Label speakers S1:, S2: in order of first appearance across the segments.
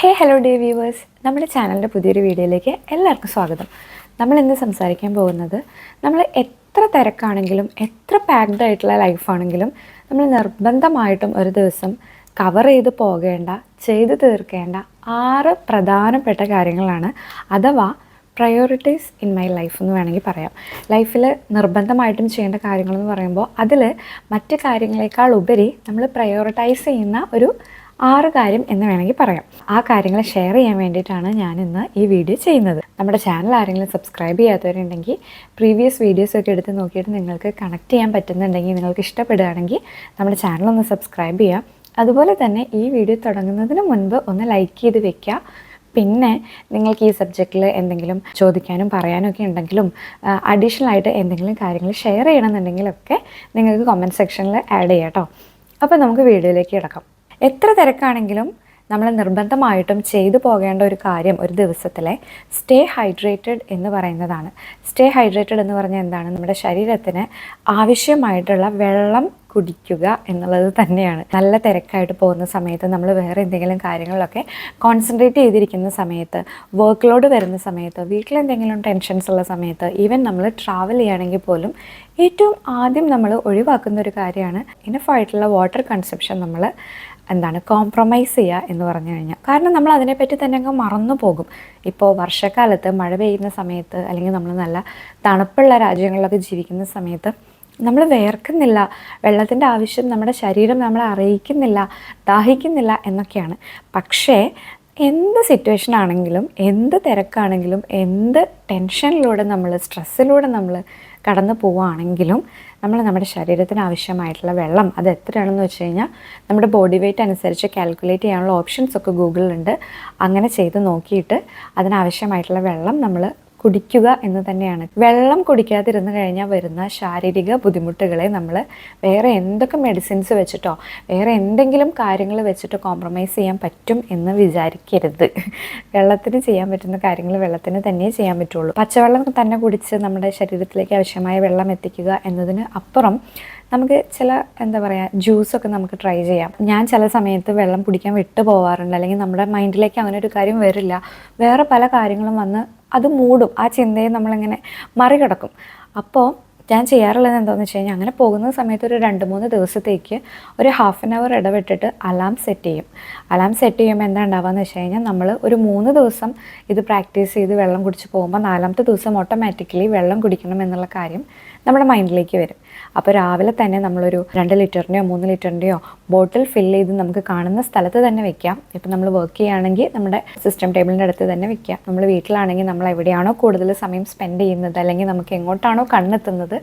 S1: ഹേ hello day viewers നമ്മുടെ ചാനലിന്റെ പുതിയൊരു വീഡിയോയിലേക്ക് എല്ലാവർക്കും സ്വാഗതം. നമ്മൾ ഇന്ന് സംസാരിക്കാൻ പോകുന്നത് നമ്മൾ എത്ര തിരക്കാണെങ്കിലും എത്ര പാക്ഡ് ആയിട്ടുള്ള ലൈഫാണെങ്കിലും നമ്മൾ നിർബന്ധമായിട്ടും ഒരു ദിവസം കവർ ചെയ്ത് പോകേണ്ട ചെയ്ത് തീർക്കേണ്ട ആറ് പ്രധാനപ്പെട്ട കാര്യങ്ങളാണ് അഥവാ പ്രയോറിറ്റീസ് ഇൻ മൈ ലൈഫ് എന്ന് വേണമെങ്കിൽ പറയാം. ലൈഫിൽ നിർബന്ധമായിട്ടും ചെയ്യേണ്ട കാര്യങ്ങളെന്ന് പറയുമ്പോൾ അതിൽ മറ്റ് കാര്യങ്ങളെക്കാൾ ഉപരി നമ്മൾ പ്രയോറിറ്റൈസ് ചെയ്യുന്ന ഒരു ആറ് കാര്യം എന്ന് വേണമെങ്കിൽ പറയാം. ആ കാര്യങ്ങൾ ഷെയർ ചെയ്യാൻ വേണ്ടിയിട്ടാണ് ഞാൻ ഇന്ന് ഈ വീഡിയോ ചെയ്യുന്നത്. നമ്മുടെ ചാനൽ ആരെങ്കിലും സബ്സ്ക്രൈബ് ചെയ്യാത്തവരുണ്ടെങ്കിൽ പ്രീവിയസ് വീഡിയോസ് ഒക്കെ എടുത്ത് നോക്കിയിട്ട് നിങ്ങൾക്ക് കണക്ട് ചെയ്യാൻ പറ്റുന്നുണ്ടെങ്കിൽ നിങ്ങൾക്ക് ഇഷ്ടപ്പെടുകയാണെങ്കിൽ നമ്മുടെ ചാനൽ ഒന്ന് സബ്സ്ക്രൈബ് ചെയ്യുക. അതുപോലെ തന്നെ ഈ വീഡിയോ തുടങ്ങുന്നതിന് മുൻപ് ഒന്ന് ലൈക്ക് ചെയ്ത് വെക്കുക. പിന്നെ നിങ്ങൾക്ക് ഈ സബ്ജക്റ്റിൽ എന്തെങ്കിലും ചോദിക്കാനും പറയാനും ഒക്കെ ഉണ്ടെങ്കിലും അഡീഷണൽ ആയിട്ട് എന്തെങ്കിലും കാര്യങ്ങൾ ഷെയർ ചെയ്യണമെന്നുണ്ടെങ്കിലൊക്കെ നിങ്ങൾക്ക് കമന്റ് സെക്ഷനിൽ ആഡ് ചെയ്യാം കേട്ടോ അപ്പോൾ നമുക്ക് വീഡിയോയിലേക്ക് കിടക്കാം. എത്ര തിരക്കാണെങ്കിലും നമ്മൾ നിർബന്ധമായിട്ടും ചെയ്തു പോകേണ്ട ഒരു കാര്യം ഒരു ദിവസത്തിലെ സ്റ്റേ ഹൈഡ്രേറ്റഡ് എന്ന് പറയുന്നതാണ്. സ്റ്റേ ഹൈഡ്രേറ്റഡ് എന്ന് പറഞ്ഞാൽ എന്താണ്? നമ്മുടെ ശരീരത്തിന് ആവശ്യമായിട്ടുള്ള വെള്ളം കുടിക്കുക എന്നുള്ളത് തന്നെയാണ്. നല്ല തിരക്കായിട്ട് പോകുന്ന സമയത്ത് നമ്മൾ വേറെ എന്തെങ്കിലും കാര്യങ്ങളൊക്കെ കോൺസെൻട്രേറ്റ് ചെയ്തിരിക്കുന്ന സമയത്ത് വർക്ക് ലോഡ് വരുന്ന സമയത്ത് വീട്ടിലെന്തെങ്കിലും ടെൻഷൻസ് ഉള്ള സമയത്ത് ഈവൻ നമ്മൾ ട്രാവൽ ചെയ്യുകയാണെങ്കിൽ പോലും ഏറ്റവും ആദ്യം നമ്മൾ ഒഴിവാക്കുന്ന ഒരു കാര്യമാണ്. ഇനഫായിട്ടുള്ള വാട്ടർ കൺസപ്ഷൻ നമ്മൾ എന്താണ് കോംപ്രമൈസ് ചെയ്യുക എന്ന് പറഞ്ഞു കഴിഞ്ഞാൽ. കാരണം നമ്മൾ അതിനെപ്പറ്റി തന്നെ അങ്ങ് മറന്നു പോകും. ഇപ്പോൾ വർഷക്കാലത്ത് മഴ പെയ്യുന്ന സമയത്ത് അല്ലെങ്കിൽ നമ്മൾ നല്ല തണുപ്പുള്ള രാജ്യങ്ങളിലൊക്കെ ജീവിക്കുന്ന സമയത്ത് നമ്മൾ വേർക്കുന്നില്ല. വെള്ളത്തിന്റെ ആവശ്യം നമ്മുടെ ശരീരം നമ്മളെ അറിയിക്കുന്നില്ല ദാഹിക്കുന്നില്ല എന്നൊക്കെയാണ്. പക്ഷേ എന്ത് സിറ്റുവേഷൻ ആണെങ്കിലും എന്ത് തിരക്കാണെങ്കിലും എന്ത് ടെൻഷനിലൂടെ നമ്മൾ സ്ട്രെസ്സിലൂടെ നമ്മൾ കടന്നു പോവുകയാണെങ്കിലും നമ്മൾ നമ്മുടെ ശരീരത്തിന് ആവശ്യമായിട്ടുള്ള വെള്ളം അത് എത്രയാണെന്ന് വെച്ച് കഴിഞ്ഞാൽ നമ്മുടെ ബോഡി വെയ്റ്റ് അനുസരിച്ച് കാൽക്കുലേറ്റ് ചെയ്യാനുള്ള ഓപ്ഷൻസ് ഒക്കെ ഗൂഗിളിലുണ്ട്. അങ്ങനെ ചെയ്ത് നോക്കിയിട്ട് അതിനാവശ്യമായിട്ടുള്ള വെള്ളം നമ്മൾ കുടിക്കുക എന്ന് തന്നെയാണ്. വെള്ളം കുടിക്കാതിരുന്ന് കഴിഞ്ഞാൽ വരുന്ന ശാരീരിക ബുദ്ധിമുട്ടുകളെ നമ്മൾ വേറെ എന്തൊക്കെ മെഡിസിൻസ് വെച്ചിട്ടോ വേറെ എന്തെങ്കിലും കാര്യങ്ങൾ വെച്ചിട്ടോ കോംപ്രമൈസ് ചെയ്യാൻ പറ്റും എന്ന് വിചാരിക്കരുത്. വെള്ളത്തിന് ചെയ്യാൻ പറ്റുന്ന കാര്യങ്ങൾ വെള്ളത്തിന് തന്നെ ചെയ്യാൻ പറ്റുള്ളൂ. പച്ചവെള്ളം തന്നെ കുടിച്ച് നമ്മുടെ ശരീരത്തിലേക്ക് ആവശ്യമായ വെള്ളം എത്തിക്കുക എന്നതിന് അപ്പുറം നമുക്ക് ചില എന്താ പറയുക ജ്യൂസൊക്കെ നമുക്ക് ട്രൈ ചെയ്യാം. ഞാൻ ചില സമയത്ത് വെള്ളം കുടിക്കാൻ വിട്ടു പോവാറുണ്ട്. അല്ലെങ്കിൽ നമ്മുടെ മൈൻഡിലേക്ക് അങ്ങനെ ഒരു കാര്യം വരില്ല. വേറെ പല കാര്യങ്ങളും വന്ന് അത് മൂടും. ആ ചിന്തയെ നമ്മളിങ്ങനെ മറികടക്കും. അപ്പോൾ ഞാൻ ചെയ്യാറുള്ളത് എന്താണെന്ന് വെച്ച് കഴിഞ്ഞാൽ അങ്ങനെ പോകുന്ന സമയത്ത് ഒരു രണ്ട് മൂന്ന് ദിവസത്തേക്ക് ഒരു ഹാഫ് ആൻ അവർ ഇടവിട്ടിട്ട് അലാം സെറ്റ് ചെയ്യും. അലാം സെറ്റ് ചെയ്യുമ്പോൾ എന്താ ഉണ്ടാവുകയെന്ന് വെച്ച് കഴിഞ്ഞാൽ നമ്മൾ ഒരു മൂന്ന് ദിവസം ഇത് പ്രാക്ടീസ് ചെയ്ത് വെള്ളം കുടിച്ച് പോകുമ്പോൾ നാലാമത്തെ ദിവസം ഓട്ടോമാറ്റിക്കലി വെള്ളം കുടിക്കണം എന്നുള്ള കാര്യം നമ്മുടെ മൈൻഡിലേക്ക് വരും. അപ്പോൾ രാവിലെ തന്നെ നമ്മളൊരു രണ്ട് ലിറ്ററിന്റെയോ മൂന്ന് ലിറ്ററിന്റെയോ ബോട്ടിൽ ഫില്ല് ചെയ്ത് നമുക്ക് കാണുന്ന സ്ഥലത്ത് തന്നെ വെക്കാം. ഇപ്പം നമ്മൾ വർക്ക് ചെയ്യുകയാണെങ്കിൽ നമ്മുടെ സിസ്റ്റം ടേബിളിന്റെ അടുത്ത് തന്നെ വെക്കാം. നമ്മൾ വീട്ടിലാണെങ്കിൽ നമ്മൾ എവിടെയാണോ കൂടുതൽ സമയം സ്പെൻഡ് ചെയ്യുന്നത് അല്ലെങ്കിൽ നമുക്ക് എങ്ങോട്ടാണോ കണ്ണെത്തുന്നത്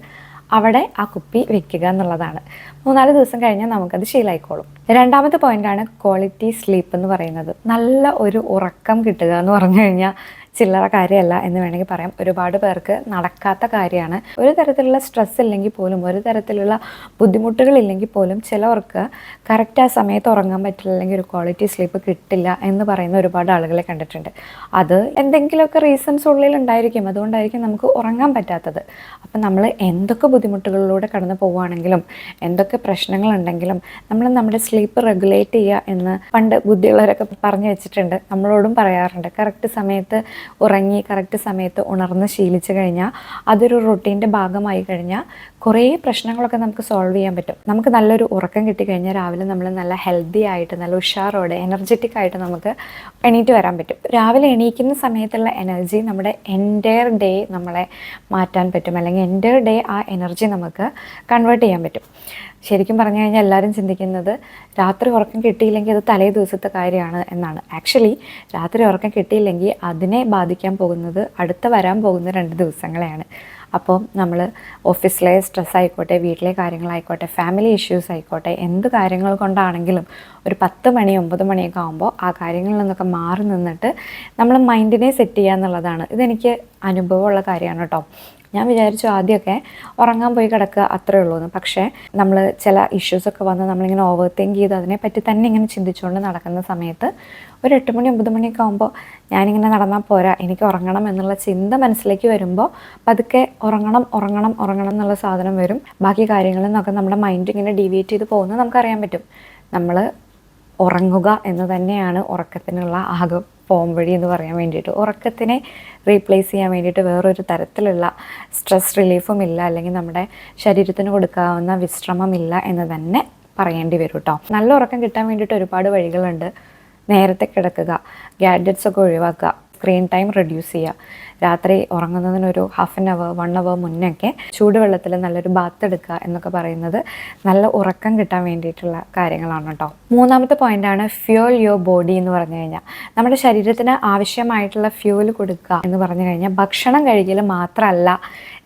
S1: അവിടെ ആ കുപ്പി വെക്കുക എന്നുള്ളതാണ്. മൂന്നാൽ ദിവസം കഴിഞ്ഞാൽ നമുക്കത് ശീലമായിക്കോളും രണ്ടാമത്തെ പോയിന്റാണ് ക്വാളിറ്റി സ്ലീപ്പ് എന്ന് പറയുന്നത്. നല്ല ഒരു ഉറക്കം കിട്ടുക എന്ന് പറഞ്ഞു കഴിഞ്ഞാൽ ചില്ലറ കാര്യമല്ല എന്ന് വേണമെങ്കിൽ പറയാം. ഒരുപാട് പേർക്ക് നടക്കാത്ത കാര്യമാണ്. ഒരു തരത്തിലുള്ള സ്ട്രെസ് ഇല്ലെങ്കിൽ പോലും ഒരു തരത്തിലുള്ള ബുദ്ധിമുട്ടുകൾ ഇല്ലെങ്കിൽ പോലും ചിലവർക്ക് കറക്റ്റ് ആ സമയത്ത് ഉറങ്ങാൻ പറ്റില്ല അല്ലെങ്കിൽ ഒരു ക്വാളിറ്റി സ്ലീപ്പ് കിട്ടില്ല എന്ന് പറയുന്ന ഒരുപാട് ആളുകളെ കണ്ടിട്ടുണ്ട്. അത് എന്തെങ്കിലുമൊക്കെ റീസൺസ് ഉള്ളിൽ ഉണ്ടായിരിക്കും. അതുകൊണ്ടായിരിക്കും നമുക്ക് ഉറങ്ങാൻ പറ്റാത്തത്. അപ്പം നമ്മൾ എന്തൊക്കെ ബുദ്ധിമുട്ടുകളിലൂടെ കടന്നു പോവുകയാണെങ്കിലും എന്തൊക്കെ പ്രശ്നങ്ങളുണ്ടെങ്കിലും നമ്മൾ നമ്മുടെ സ്ലീപ്പ് റെഗുലേറ്റ് ചെയ്യുക എന്ന് പണ്ട് ബുദ്ധിയുള്ളവരൊക്കെ പറഞ്ഞു വെച്ചിട്ടുണ്ട്. നമ്മളോടും പറയാറുണ്ട്. കറക്റ്റ് സമയത്ത് ഉറങ്ങി കറക്റ്റ് സമയത്ത് ഉണർന്ന് ശീലിച്ചു കഴിഞ്ഞാൽ അതൊരു റൊട്ടീന്റെ ഭാഗമായി കഴിഞ്ഞാൽ കുറേ പ്രശ്നങ്ങളൊക്കെ നമുക്ക് സോൾവ് ചെയ്യാൻ പറ്റും. നമുക്ക് നല്ലൊരു ഉറക്കം കിട്ടിക്കഴിഞ്ഞാൽ രാവിലെ നമ്മൾ നല്ല ഹെൽത്തി ആയിട്ട് നല്ല ഉഷാറോടെ എനർജറ്റിക് ആയിട്ട് നമുക്ക് എണീറ്റ് വരാൻ പറ്റും. രാവിലെ എണീക്കുന്ന സമയത്തുള്ള എനർജി നമ്മുടെ എന്റയർ ഡേ നമ്മളെ മാറ്റാൻ പറ്റും. അല്ലെങ്കിൽ എന്റയർ ഡേ ആ എനർജി നമുക്ക് കൺവേർട്ട് ചെയ്യാൻ പറ്റും. ശരിക്കും പറഞ്ഞു കഴിഞ്ഞാൽ എല്ലാവരും ചിന്തിക്കുന്നത് രാത്രി ഉറക്കം കിട്ടിയില്ലെങ്കിൽ അത് തലേ ദിവസത്തെ കാര്യമാണ് എന്നാണ്. ആക്ച്വലി രാത്രി ഉറക്കം കിട്ടിയില്ലെങ്കിൽ അതിനെ ബാധിക്കാൻ പോകുന്നത് അടുത്ത വരാൻ പോകുന്ന രണ്ട് ദിവസങ്ങളെയാണ്. അപ്പോൾ നമ്മൾ ഓഫീസിലെ സ്ട്രെസ് ആയിക്കോട്ടെ വീട്ടിലെ കാര്യങ്ങളായിക്കോട്ടെ ഫാമിലി ഇഷ്യൂസ് ആയിക്കോട്ടെ എന്ത് കാര്യങ്ങൾ കൊണ്ടാണെങ്കിലും ഒരു പത്ത് മണി ഒമ്പത് മണിയൊക്കെ ആകുമ്പോൾ ആ കാര്യങ്ങളിൽ നിന്നൊക്കെ മാറി നിന്നിട്ട് നമ്മൾ മൈൻഡിനെ സെറ്റ് ചെയ്യുക എന്നുള്ളതാണ്. ഇതെനിക്ക് അനുഭവമുള്ള കാര്യമാണ് കേട്ടോ. ഞാൻ വിചാരിച്ചു ആദ്യമൊക്കെ ഉറങ്ങാൻ പോയി കിടക്കുക അത്രേ ഉള്ളൂ എന്ന്. പക്ഷേ നമ്മൾ ചില ഇഷ്യൂസൊക്കെ വന്ന് നമ്മളിങ്ങനെ ഓവർ തിങ്ക് ചെയ്ത് അതിനെപ്പറ്റി തന്നെ ഇങ്ങനെ ചിന്തിച്ചുകൊണ്ട് നടക്കുന്ന സമയത്ത് ഒരു എട്ട് മണി ഒമ്പത് മണിയൊക്കെ ആകുമ്പോൾ ഞാനിങ്ങനെ നടന്നാൽ പോരാ എനിക്ക് ഉറങ്ങണം എന്നുള്ള ചിന്ത മനസ്സിലേക്ക് വരുമ്പോൾ പതുക്കെ ഉറങ്ങണം ഉറങ്ങണം ഉറങ്ങണം എന്നുള്ള സാധനം വരും. ബാക്കി കാര്യങ്ങളിൽ നിന്നൊക്കെ നമ്മുടെ മൈൻഡ് ഇങ്ങനെ ഡീവിയേറ്റ് ചെയ്ത് പോകുന്നത് നമുക്കറിയാൻ പറ്റും. നമ്മൾ ഉറങ്ങുക എന്ന് തന്നെയാണ് ഉറക്കത്തിനുള്ള ആകെ പോം വഴി എന്ന് പറയാൻ വേണ്ടിയിട്ട്. ഉറക്കത്തിനെ റീപ്ലേസ് ചെയ്യാൻ വേണ്ടിയിട്ട് വേറൊരു തരത്തിലുള്ള സ്ട്രെസ് റിലീഫും ഇല്ല. അല്ലെങ്കിൽ നമ്മുടെ ശരീരത്തിന് കൊടുക്കാവുന്ന വിശ്രമമില്ല എന്ന് തന്നെ പറയേണ്ടി വരും കേട്ടോ നല്ല ഉറക്കം കിട്ടാൻ വേണ്ടിയിട്ട് ഒരുപാട് വഴികളുണ്ട്. നേരത്തെ കിടക്കുക ഗാഡ്ജറ്റ്സ് ഒക്കെ ഒഴിവാക്കുക സ്ക്രീൻ ടൈം റെഡ്യൂസ് ചെയ്യുക രാത്രി ഉറങ്ങുന്നതിനൊരു half an hour one hour മുന്നൊക്കെ ചൂടുവെള്ളത്തിൽ നല്ലൊരു ബാത്ത് എടുക്കുക എന്നൊക്കെ പറയുന്നത് നല്ല ഉറക്കം കിട്ടാൻ വേണ്ടിയിട്ടുള്ള കാര്യങ്ങളാണ് കേട്ടോ മൂന്നാമത്തെ പോയിന്റാണ് ഫ്യൂൽ യുവർ ബോഡി എന്ന് പറഞ്ഞു കഴിഞ്ഞാൽ നമ്മുടെ ശരീരത്തിന് ആവശ്യമായിട്ടുള്ള ഫ്യൂൽ കൊടുക്കുക എന്ന് പറഞ്ഞു കഴിഞ്ഞാൽ ഭക്ഷണം കഴിക്കൽ മാത്രമല്ല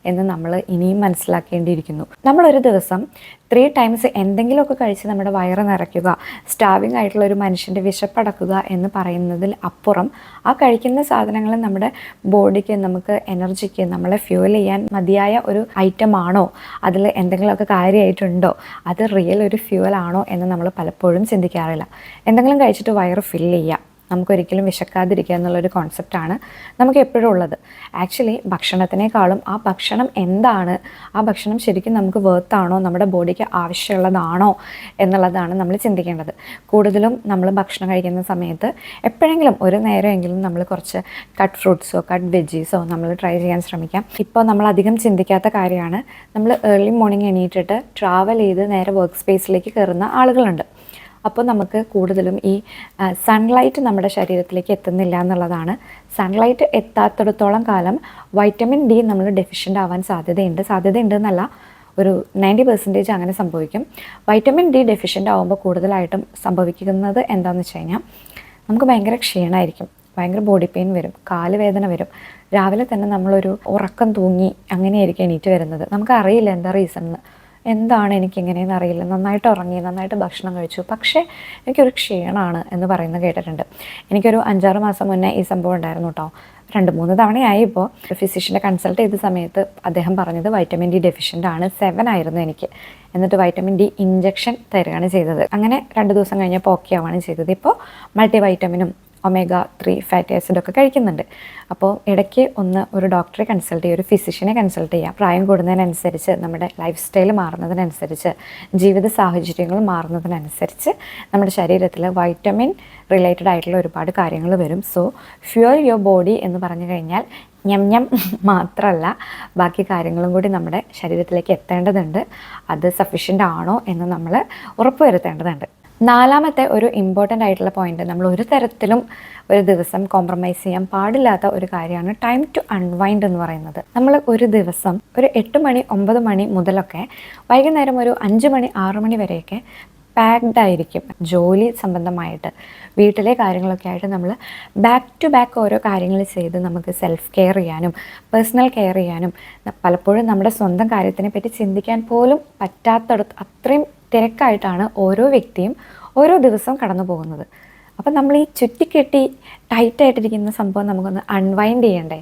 S1: എന്ന് നമ്മൾ ഇനിയും മനസ്സിലാക്കേണ്ടിയിരിക്കുന്നു. നമ്മളൊരു ദിവസം ത്രീ ടൈംസ് എന്തെങ്കിലുമൊക്കെ കഴിച്ച് നമ്മുടെ വയറ് നിറയ്ക്കുക സ്റ്റാവിങ് ആയിട്ടുള്ള ഒരു മനുഷ്യന്റെ വിശപ്പടക്കുക എന്ന് പറയുന്നതിൽ അപ്പുറം ആ കഴിക്കുന്ന സാധനങ്ങൾ നമ്മുടെ ബോഡിക്ക് നമുക്ക് എനർജിക്ക് നമ്മളെ ഫ്യൂൽ ചെയ്യാൻ മതിയായ ഒരു ഐറ്റം ആണോ? അതിൽ എന്തെങ്കിലുമൊക്കെ കാര്യമായിട്ടുണ്ടോ? അത് റിയൽ ഒരു ഫ്യൂവൽ ആണോ എന്ന് നമ്മൾ പലപ്പോഴും ചിന്തിക്കാറില്ല. എന്തെങ്കിലും കഴിച്ചിട്ട് വയറ് ഫില്ല് ചെയ്യുക നമുക്കൊരിക്കലും വിശക്കാതിരിക്കുക എന്നുള്ളൊരു കോൺസെപ്റ്റാണ് നമുക്ക് എപ്പോഴും ഉള്ളത്. ആക്ച്വലി ഭക്ഷണത്തിനേക്കാളും ആ ഭക്ഷണം എന്താണ്? ആ ഭക്ഷണം ശരിക്കും നമുക്ക് വേർത്താണോ നമ്മുടെ ബോഡിക്ക് ആവശ്യമുള്ളതാണോ? എന്നുള്ളതാണ് നമ്മൾ ചിന്തിക്കേണ്ടത്. കൂടുതലും നമ്മൾ ഭക്ഷണം കഴിക്കുന്ന സമയത്ത് എപ്പോഴെങ്കിലും ഒരു നേരമെങ്കിലും നമ്മൾ കുറച്ച് കട്ട് ഫ്രൂട്ട്സോ കട്ട് വെജീസോ നമ്മൾ ട്രൈ ചെയ്യാൻ ശ്രമിക്കാം. ഇപ്പോൾ നമ്മൾ അധികം ചിന്തിക്കാത്ത കാര്യമാണ്. നമ്മൾ ഏർലി മോർണിംഗ് എണീറ്റിട്ട് ട്രാവൽ ചെയ്ത് നേരെ വർക്ക് സ്പേസിലേക്ക് കയറുന്ന ആളുകളുണ്ട്. അപ്പോൾ നമുക്ക് കൂടുതലും ഈ സൺലൈറ്റ് നമ്മുടെ ശരീരത്തിലേക്ക് എത്തുന്നില്ല എന്നുള്ളതാണ്. സൺലൈറ്റ് എത്താത്തിടത്തോളം കാലം വൈറ്റമിൻ ഡി നമ്മൾ ഡെഫിഷ്യന്റ് ആവാൻ സാധ്യതയുണ്ട്. സാധ്യതയുണ്ട് എന്നല്ല ഒരു നയന്റി പെർസെന്റേജ് അങ്ങനെ സംഭവിക്കും. വൈറ്റമിൻ ഡി ഡെഫിഷ്യന്റ് ആകുമ്പോൾ കൂടുതലായിട്ടും സംഭവിക്കുന്നത് എന്താണെന്ന് വെച്ച് കഴിഞ്ഞാൽ നമുക്ക് ഭയങ്കര ക്ഷീണമായിരിക്കും ഭയങ്കര ബോഡി പെയിൻ വരും കാൽ വേദന വരും. രാവിലെ തന്നെ നമ്മളൊരു ഉറക്കം തൂങ്ങി അങ്ങനെയായിരിക്കും എണീറ്റ് വരുന്നത്. നമുക്കറിയില്ല എന്താ റീസൺ എന്ന് എന്താണ് എനിക്കിങ്ങനെയെന്ന് അറിയില്ല. നന്നായിട്ട് ഉറങ്ങി നന്നായിട്ട് ഭക്ഷണം കഴിച്ചു. പക്ഷേ എനിക്കൊരു ക്ഷീണമാണ് എന്ന് പറയുന്നത് കേട്ടിട്ടുണ്ട്. എനിക്കൊരു അഞ്ചാറ് മാസം മുന്നേ ഈ സംഭവം ഉണ്ടായിരുന്നു കേട്ടോ രണ്ട് മൂന്ന് തവണയായി ഇപ്പോൾ ഫിസിഷ്യനെ കൺസൾട്ട് ചെയ്ത സമയത്ത് അദ്ദേഹം പറഞ്ഞത് വൈറ്റമിൻ ഡി ഡെഫിഷ്യന്റ് ആണ് സെവൻ ആയിരുന്നു എനിക്ക്. എന്നിട്ട് വൈറ്റമിൻ ഡി ഇഞ്ചക്ഷൻ തരികയാണ് ചെയ്തത്. അങ്ങനെ രണ്ട് ദിവസം കഴിഞ്ഞപ്പോൾ ഓക്കെ ആവുകയാണ് ചെയ്തത്. ഇപ്പോൾ മൾട്ടി വൈറ്റമിനും ഒമേഗ ത്രീ ഫാറ്റി ആസിഡൊക്കെ കഴിക്കുന്നുണ്ട്. അപ്പോൾ ഇടയ്ക്ക് ഒന്ന് ഒരു ഡോക്ടറെ കൺസൾട്ട് ചെയ്യുക ഒരു ഫിസിഷ്യനെ കൺസൾട്ട് ചെയ്യുക പ്രായം കൂടുന്നതിനനുസരിച്ച് നമ്മുടെ ലൈഫ് സ്റ്റൈൽ മാറുന്നതിനനുസരിച്ച് ജീവിത സാഹചര്യങ്ങൾ മാറുന്നതിനനുസരിച്ച് നമ്മുടെ ശരീരത്തിൽ വൈറ്റമിൻ റിലേറ്റഡ് ആയിട്ടുള്ള ഒരുപാട് കാര്യങ്ങൾ വരും. സോ ഫ്യൂർ യുവർ ബോഡി എന്ന് പറഞ്ഞു കഴിഞ്ഞാൽ ഞം ഞം മാത്രമല്ല ബാക്കി കാര്യങ്ങളും കൂടി നമ്മുടെ ശരീരത്തിലേക്ക് എത്തേണ്ടതുണ്ട്. അത് സഫീഷ്യന്റ് ആണോ എന്ന് നമ്മൾ ഉറപ്പുവരുത്തേണ്ടതുണ്ട്. നാലാമത്തെ ഒരു ഇമ്പോർട്ടന്റ് ആയിട്ടുള്ള പോയിന്റ് നമ്മൾ ഒരു തരത്തിലും ഒരു ദിവസം കോംപ്രമൈസ് ചെയ്യാൻ പാടില്ലാത്ത ഒരു കാര്യമാണ് ടൈം ടു അൺവൈൻഡ് എന്ന് പറയുന്നത്. നമ്മൾ ഒരു ദിവസം ഒരു എട്ട് മണി ഒമ്പത് മണി മുതലൊക്കെ വൈകുന്നേരം ഒരു അഞ്ച് മണി ആറ് മണി വരെയൊക്കെ പാക്ഡ് ആയിരിക്കും. ജോലി സംബന്ധമായിട്ട് വീട്ടിലെ കാര്യങ്ങളൊക്കെ ആയിട്ട് നമ്മൾ ബാക്ക് ടു ബാക്ക് ഓരോ കാര്യങ്ങൾ ചെയ്ത് നമുക്ക് സെൽഫ് കെയർ ചെയ്യാനും പേഴ്സണൽ കെയർ ചെയ്യാനും പലപ്പോഴും നമ്മുടെ സ്വന്തം കാര്യത്തിനെ പറ്റി ചിന്തിക്കാൻ പോലും പറ്റാത്തടത്ത് അത്രയും തിരക്കായിട്ടാണ് ഓരോ വ്യക്തിയും ഓരോ ദിവസവും കടന്നു പോകുന്നത്. അപ്പം നമ്മൾ ഈ ചുറ്റിക്കെട്ടി ടൈറ്റായിട്ടിരിക്കുന്ന സംഭവം നമുക്കൊന്ന് അൺവൈൻഡ് ചെയ്യണ്ടേ?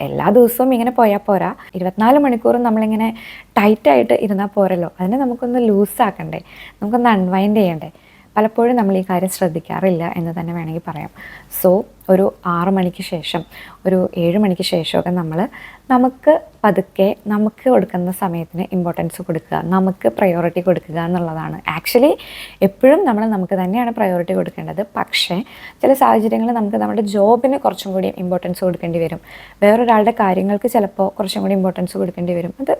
S1: എല്ലാ ദിവസവും ഇങ്ങനെ പോയാൽ പോരാ. ഇരുപത്തിനാല് മണിക്കൂറും നമ്മളിങ്ങനെ ടൈറ്റായിട്ട് ഇരുന്നാൽ പോരല്ലോ. അതിനെ നമുക്കൊന്ന് ലൂസാക്കണ്ടേ നമുക്കൊന്ന് അൺവൈൻഡ് ചെയ്യണ്ടേ? പലപ്പോഴും നമ്മൾ ഈ കാര്യം ശ്രദ്ധിക്കാറില്ല എന്ന് തന്നെ വേണമെങ്കിൽ പറയാം. സോ ഒരു ആറ് മണിക്ക് ശേഷം ഒരു ഏഴ് മണിക്ക് ശേഷമൊക്കെ നമ്മൾ നമുക്ക് പതുക്കെ നമുക്ക് കൊടുക്കുന്ന സമയത്തിന് ഇമ്പോർട്ടൻസ് കൊടുക്കുക നമുക്ക് പ്രയോറിറ്റി കൊടുക്കുക എന്നുള്ളതാണ്. ആക്ച്വലി എപ്പോഴും നമ്മൾ നമുക്ക് തന്നെയാണ് പ്രയോറിറ്റി കൊടുക്കേണ്ടത്. പക്ഷേ ചില സാഹചര്യങ്ങളിൽ നമുക്ക് നമ്മുടെ ജോബിന് കുറച്ചും കൂടി ഇമ്പോർട്ടൻസ് കൊടുക്കേണ്ടി വരും. വേറൊരാളുടെ കാര്യങ്ങൾക്ക് ചിലപ്പോൾ കുറച്ചും കൂടി ഇമ്പോർട്ടൻസ് കൊടുക്കേണ്ടി വരും. അത്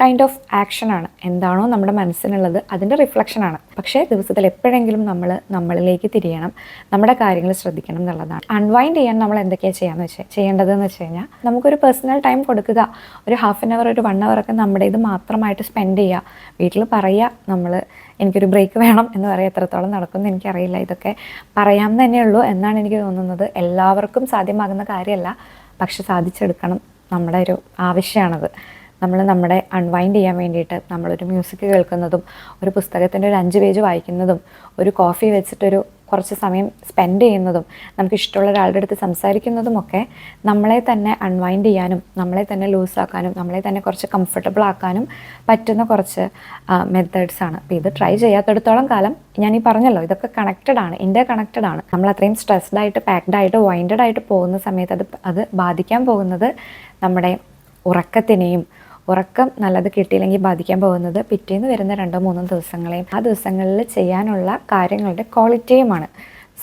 S1: കൈൻഡ് ഓഫ് ആക്ഷനാണ് എന്താണോ നമ്മുടെ മനസ്സിനുള്ളത് അതിന്റെ റിഫ്ലക്ഷനാണ് പക്ഷേ ദിവസത്തിൽ എപ്പോഴെങ്കിലും നമ്മൾ നമ്മളിലേക്ക് തിരിയണം. നമ്മുടെ കാര്യങ്ങൾ ശ്രദ്ധിക്കണം എന്നുള്ളതാണ്. അൺവൈൻഡ് ചെയ്യാൻ നമ്മൾ എന്തൊക്കെയാണ് ചെയ്യാന്ന് വെച്ചാൽ ചെയ്യേണ്ടതെന്ന് വെച്ച് കഴിഞ്ഞാൽ നമുക്കൊരു പേഴ്സണൽ ടൈം കൊടുക്കുക. ഒരു ഹാഫ് ആൻ അവർ ഒരു വൺ അവർ ഒക്കെ നമ്മുടെ ഇത് മാത്രമായിട്ട് സ്പെൻഡ് ചെയ്യുക. വീട്ടിൽ പറയുക നമ്മൾ എനിക്കൊരു ബ്രേക്ക് വേണം എന്ന് പറയാം എത്രത്തോളം നടക്കുമെന്ന് എനിക്കറിയില്ല. ഇതൊക്കെ പറയാൻ തന്നെയുള്ളൂ എന്നാണ് എനിക്ക് തോന്നുന്നത്. എല്ലാവർക്കും സാധ്യമാകുന്ന കാര്യമല്ല പക്ഷെ സാധിച്ചെടുക്കണം നമ്മുടെ ഒരു ആവശ്യമാണത്. നമ്മൾ നമ്മുടെ അൺവൈൻഡ് ചെയ്യാൻ വേണ്ടിയിട്ട് നമ്മളൊരു മ്യൂസിക് കേൾക്കുന്നതും ഒരു പുസ്തകത്തിന്റെ ഒരു അഞ്ച് പേജ് വായിക്കുന്നതും ഒരു കോഫി വെച്ചിട്ടൊരു കുറച്ച് സമയം സ്പെൻഡ് ചെയ്യുന്നതും നമുക്ക് ഇഷ്ടമുള്ള ഒരാളുടെ അടുത്ത് സംസാരിക്കുന്നതുമൊക്കെ നമ്മളെ തന്നെ അൺവൈൻഡ് ചെയ്യാനും നമ്മളെ തന്നെ ലൂസാക്കാനും നമ്മളെ തന്നെ കുറച്ച് കംഫർട്ടബിൾ ആക്കാനും പറ്റുന്ന കുറച്ച് മെത്തേഡ്സ് ആണ്. അപ്പോൾ ഇത് ട്രൈ ചെയ്യാത്തടത്തോളം കാലം ഞാൻ ഈ പറഞ്ഞല്ലോ ഇതൊക്കെ കണക്റ്റഡ് ആണ് ഇന്റർ കണക്റ്റഡ് ആണ്. നമ്മൾ അത്രയും സ്ട്രെസ്ഡ് ആയിട്ട് പാക്ഡ് ആയിട്ട് വൈൻഡഡ് ആയിട്ട് പോകുന്ന സമയത്ത് അത് അത് ബാധിക്കാൻ പോകുന്നത് നമ്മുടെ ഉറക്കത്തിനെയും ഉറക്കം നല്ലത് കിട്ടിയില്ലെങ്കിൽ ബാധിക്കാൻ പോകുന്നത് പിറ്റേന്ന് വരുന്ന രണ്ടോ മൂന്നോ ദിവസങ്ങളെയും ആ ദിവസങ്ങളിൽ ചെയ്യാനുള്ള കാര്യങ്ങളുടെ ക്വാളിറ്റിയുമാണ്.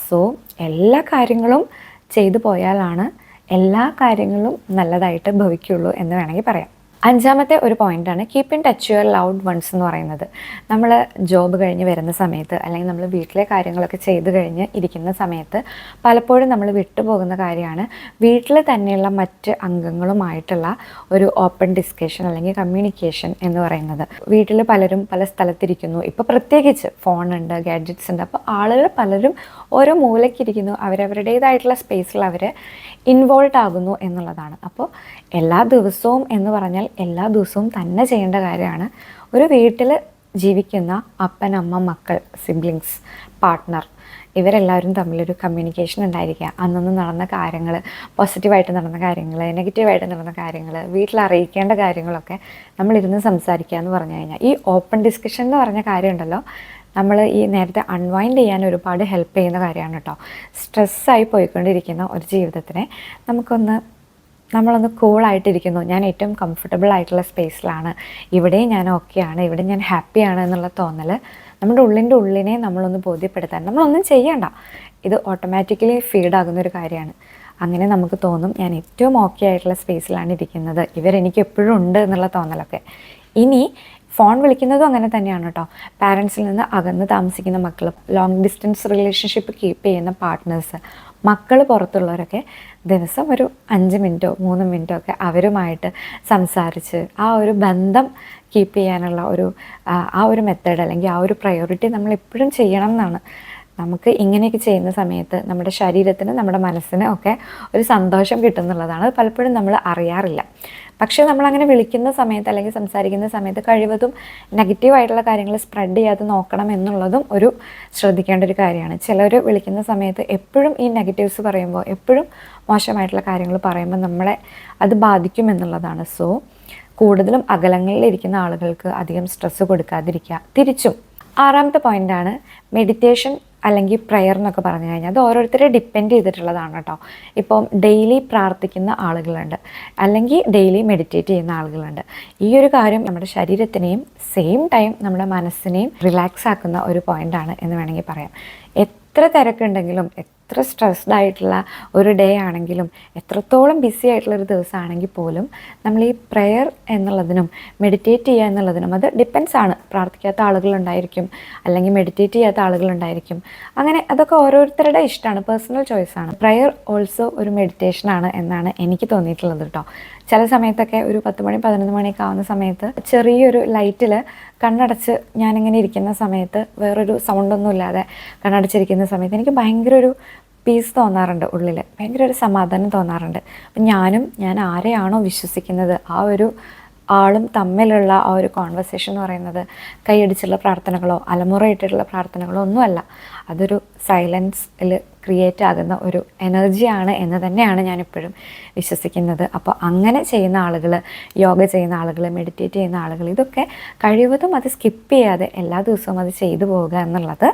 S1: സോ എല്ലാ കാര്യങ്ങളും ചെയ്തു പോയാലാണ് എല്ലാ കാര്യങ്ങളും നല്ലതായിട്ട് ഭവിക്കുള്ളൂ എന്ന് വേണമെങ്കിൽ പറയാം. അഞ്ചാമത്തെ ഒരു പോയിന്റാണ് keep in touch your loved ones എന്ന് പറയുന്നത്. നമ്മൾ ജോബ് കഴിഞ്ഞ് വരുന്ന സമയത്ത് അല്ലെങ്കിൽ നമ്മൾ വീട്ടിലെ കാര്യങ്ങളൊക്കെ ചെയ്ത് കഴിഞ്ഞ് ഇരിക്കുന്ന സമയത്ത് പലപ്പോഴും നമ്മൾ വിട്ടുപോകുന്ന കാര്യമാണ് വീട്ടിൽ തന്നെയുള്ള മറ്റ് അംഗങ്ങളുമായിട്ടുള്ള ഒരു ഓപ്പൺ ഡിസ്കഷൻ അല്ലെങ്കിൽ കമ്മ്യൂണിക്കേഷൻ എന്ന് പറയുന്നത്. വീട്ടിൽ പലരും പല സ്ഥലത്തിരിക്കുന്നു. ഇപ്പോൾ പ്രത്യേകിച്ച് ഫോണുണ്ട് ഗാഡ്ജറ്റ്സ് ഉണ്ട്. അപ്പോൾ ആളുകൾ പലരും ഓരോ മൂലയ്ക്കിരിക്കുന്നു അവരവരുടേതായിട്ടുള്ള സ്പേസിൽ അവർ ഇൻവോൾവ് ആകുന്നു എന്നുള്ളതാണ്. അപ്പോൾ എല്ലാ ദിവസവും എന്ന് പറഞ്ഞാൽ എല്ലാ ദിവസവും തന്നെ ചെയ്യേണ്ട കാര്യമാണ് ഒരു വീട്ടിൽ ജീവിക്കുന്ന അപ്പൻ അമ്മ മക്കൾ സിബ്ലിങ്സ് പാർട്ട്ണർ ഇവരെല്ലാവരും തമ്മിലൊരു കമ്മ്യൂണിക്കേഷൻ ഉണ്ടായിരിക്കുക. അന്നന്ന് നടന്ന കാര്യങ്ങൾ പോസിറ്റീവായിട്ട് നടന്ന കാര്യങ്ങൾ നെഗറ്റീവായിട്ട് നടന്ന കാര്യങ്ങൾ വീട്ടിൽ അറിയിക്കേണ്ട കാര്യങ്ങളൊക്കെ നമ്മളിരുന്ന് സംസാരിക്കുക എന്ന് പറഞ്ഞു കഴിഞ്ഞാൽ ഈ ഓപ്പൺ ഡിസ്കഷൻ എന്ന് പറഞ്ഞ കാര്യമുണ്ടല്ലോ നമ്മൾ ഈ നേരത്തെ അൺവൈൻഡ് ചെയ്യാൻ ഒരുപാട് ഹെൽപ്പ് ചെയ്യുന്ന കാര്യമാണ് കേട്ടോ സ്ട്രെസ്സായി പോയിക്കൊണ്ടിരിക്കുന്ന ഒരു ജീവിതത്തിനെ നമുക്കൊന്ന് നമ്മളൊന്ന് കൂളായിട്ടിരിക്കുന്നു ഞാൻ ഏറ്റവും കംഫർട്ടബിൾ ആയിട്ടുള്ള സ്പേസിലാണ് ഇവിടെ ഞാൻ ഓക്കെയാണ് ഇവിടെ ഞാൻ ഹാപ്പിയാണ് എന്നുള്ള തോന്നൽ നമ്മുടെ ഉള്ളിന്റെ ഉള്ളിനെ നമ്മളൊന്ന് ബോധ്യപ്പെടുത്താൻ. നമ്മളൊന്നും ചെയ്യണ്ട. ഇത് ഓട്ടോമാറ്റിക്കലി ഫീഡാകുന്ന ഒരു കാര്യമാണ്. അങ്ങനെ നമുക്ക് തോന്നും ഞാൻ ഏറ്റവും ഓക്കെ ആയിട്ടുള്ള സ്പേസിലാണ് ഇരിക്കുന്നത്. ഇവരെനിക്ക് എപ്പോഴും ഉണ്ട് എന്നുള്ള തോന്നലൊക്കെ. ഇനി ഫോൺ വിളിക്കുന്നതും അങ്ങനെ തന്നെയാണ് കേട്ടോ പാരൻസിൽ നിന്ന് അകന്ന് താമസിക്കുന്ന മക്കൾ ലോങ് ഡിസ്റ്റൻസ് റിലേഷൻഷിപ്പ് കീപ്പ് ചെയ്യുന്ന പാർട്ട്നേഴ്സ് മക്കൾ പുറത്തുള്ളവരൊക്കെ ദിവസം ഒരു അഞ്ച് മിനിറ്റോ മൂന്ന് മിനിറ്റോ ഒക്കെ അവരുമായിട്ട് സംസാരിച്ച് ആ ഒരു ബന്ധം കീപ്പ് ചെയ്യാനുള്ള ഒരു ആ, ഒരു മെത്തേഡ് അല്ലെങ്കിൽ ആ ഒരു പ്രയോറിറ്റി നമ്മൾ എപ്പോഴും ചെയ്യണം എന്നാണ്. നമുക്ക് ഇങ്ങനെയൊക്കെ ചെയ്യുന്ന സമയത്ത് നമ്മുടെ ശരീരത്തിന് നമ്മുടെ മനസ്സിന് ഒക്കെ ഒരു സന്തോഷം കിട്ടുന്നുള്ളതാണ്. പലപ്പോഴും നമ്മൾ അറിയാറില്ല. പക്ഷേ നമ്മളങ്ങനെ വിളിക്കുന്ന സമയത്ത് അല്ലെങ്കിൽ സംസാരിക്കുന്ന സമയത്ത് കഴിവതും നെഗറ്റീവായിട്ടുള്ള കാര്യങ്ങൾ സ്പ്രെഡ് ചെയ്യാതെ നോക്കണം എന്നുള്ളതും ഒരു ശ്രദ്ധിക്കേണ്ട ഒരു കാര്യമാണ്. ചിലർ വിളിക്കുന്ന സമയത്ത് എപ്പോഴും ഈ നെഗറ്റീവ്സ് പറയുമ്പോൾ എപ്പോഴും മോശമായിട്ടുള്ള കാര്യങ്ങൾ പറയുമ്പോൾ നമ്മളെ അത് ബാധിക്കും എന്നുള്ളതാണ്. സോ കൂടുതലും അകലങ്ങളിലിരിക്കുന്ന ആളുകൾക്ക് അധികം സ്ട്രെസ്സ് കൊടുക്കാതിരിക്കുക. തിരിച്ചും ആറാമത്തെ പോയിന്റാണ് മെഡിറ്റേഷൻ അല്ലെങ്കിൽ പ്രെയർ എന്നൊക്കെ പറഞ്ഞു കഴിഞ്ഞാൽ അത് ഓരോരുത്തരെ ഡിപ്പെൻഡ് ചെയ്തിട്ടുള്ളതാണ് കേട്ടോ ഇപ്പം ഡെയിലി പ്രാർത്ഥിക്കുന്ന ആളുകളുണ്ട്. അല്ലെങ്കിൽ ഡെയിലി മെഡിറ്റേറ്റ് ചെയ്യുന്ന ആളുകളുണ്ട്. ഈ ഒരു കാര്യം നമ്മുടെ ശരീരത്തിനെയും സെയിം ടൈം നമ്മുടെ മനസ്സിനെയും റിലാക്സ് ആക്കുന്ന ഒരു പോയിന്റാണ് എന്ന് വേണമെങ്കിൽ പറയാം. എത്ര തിരക്കുണ്ടെങ്കിലും എത്ര സ്ട്രെസ്ഡ് ആയിട്ടുള്ള ഒരു ഡേ ആണെങ്കിലും എത്രത്തോളം ബിസി ആയിട്ടുള്ള ഒരു ദിവസമാണെങ്കിൽ പോലും നമ്മൾ ഈ പ്രെയർ എന്നുള്ളതിനും മെഡിറ്റേറ്റ് ചെയ്യുക എന്നുള്ളതിനും അത് ഡിപ്പെൻസ് ആണ്. പ്രാർത്ഥിക്കാത്ത ആളുകളുണ്ടായിരിക്കും അല്ലെങ്കിൽ മെഡിറ്റേറ്റ് ചെയ്യാത്ത ആളുകളുണ്ടായിരിക്കും അങ്ങനെ അതൊക്കെ ഓരോരുത്തരുടെ ഇഷ്ടമാണ് പേഴ്സണൽ ചോയ്സ് ആണ്. പ്രെയർ ഓൾസോ ഒരു മെഡിറ്റേഷൻ ആണ് എന്നാണ് എനിക്ക് തോന്നിയിട്ടുള്ളത് കേട്ടോ. ചില സമയത്തൊക്കെ ഒരു പത്ത് മണി പതിനൊന്ന് മണിയൊക്കെ ആവുന്ന സമയത്ത് ചെറിയൊരു ലൈറ്റിൽ കണ്ണടച്ച് ഞാനിങ്ങനെ ഇരിക്കുന്ന സമയത്ത് വേറൊരു സൗണ്ടൊന്നും ഇല്ലാതെ കണ്ണടച്ചിരിക്കുന്ന സമയത്ത് എനിക്ക് ഭയങ്കര ഒരു പീസ് തോന്നാറുണ്ട് ഉള്ളിൽ ഭയങ്കര ഒരു സമാധാനം തോന്നാറുണ്ട്. അപ്പം ഞാനും ഞാൻ ആരെയാണോ വിശ്വസിക്കുന്നത് ആ ഒരു ആളും തമ്മിലുള്ള ആ ഒരു കോൺവെർസേഷൻ എന്ന് പറയുന്നത് കൈയടിച്ചുള്ള പ്രാർത്ഥനകളോ അലമുറയിട്ടിട്ടുള്ള പ്രാർത്ഥനകളോ ഒന്നുമല്ല. അതൊരു സൈലൻസിൽ ക്രിയേറ്റ് ആകുന്ന ഒരു എനർജിയാണ് എന്ന് തന്നെയാണ് ഞാനിപ്പോഴും വിശ്വസിക്കുന്നത്. അപ്പോൾ അങ്ങനെ ചെയ്യുന്ന ആളുകൾ യോഗ ചെയ്യുന്ന ആളുകൾ മെഡിറ്റേറ്റ് ചെയ്യുന്ന ആളുകൾ ഇതൊക്കെ കഴിവതും അത് സ്കിപ്പ് ചെയ്യാതെ എല്ലാ ദിവസവും അത് ചെയ്തു പോവുക എന്നുള്ളത്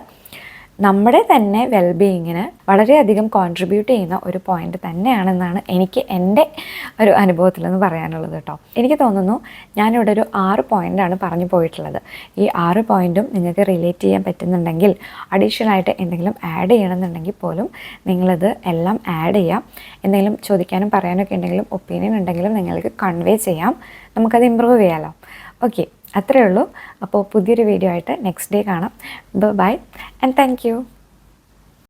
S1: നമ്മുടെ തന്നെ വെൽബീയിങ്ങിന് വളരെയധികം കോൺട്രിബ്യൂട്ട് ചെയ്യുന്ന ഒരു പോയിന്റ് തന്നെയാണെന്നാണ് എനിക്ക് എന്റെ ഒരു അനുഭവത്തിൽ നിന്ന് പറയാനുള്ളത് കേട്ടോ. എനിക്ക് തോന്നുന്നു ഞാനിവിടെ ഒരു ആറ് പോയിന്റാണ് പറഞ്ഞു പോയിട്ടുള്ളത്. ഈ ആറ് പോയിന്റും നിങ്ങൾക്ക് റിലേറ്റ് ചെയ്യാൻ പറ്റുന്നുണ്ടെങ്കിൽ അഡീഷണൽ ആയിട്ട് എന്തെങ്കിലും ആഡ് ചെയ്യണമെന്നുണ്ടെങ്കിൽ പോലും നിങ്ങളിത് എല്ലാം ആഡ് ചെയ്യാം. എന്തെങ്കിലും ചോദിക്കാനും പറയാനൊക്കെ ഉണ്ടെങ്കിലും ഒപ്പീനിയൻ ഉണ്ടെങ്കിലും നിങ്ങൾക്ക് കൺവേ ചെയ്യാം. നമുക്കത് ഇമ്പ്രൂവ് ചെയ്യാമല്ലോ ഓക്കെ അത്രയേ ഉള്ളൂ. അപ്പോൾ പുതിയൊരു വീഡിയോ ആയിട്ട് നെക്സ്റ്റ് ഡേ കാണാം. Bye and thank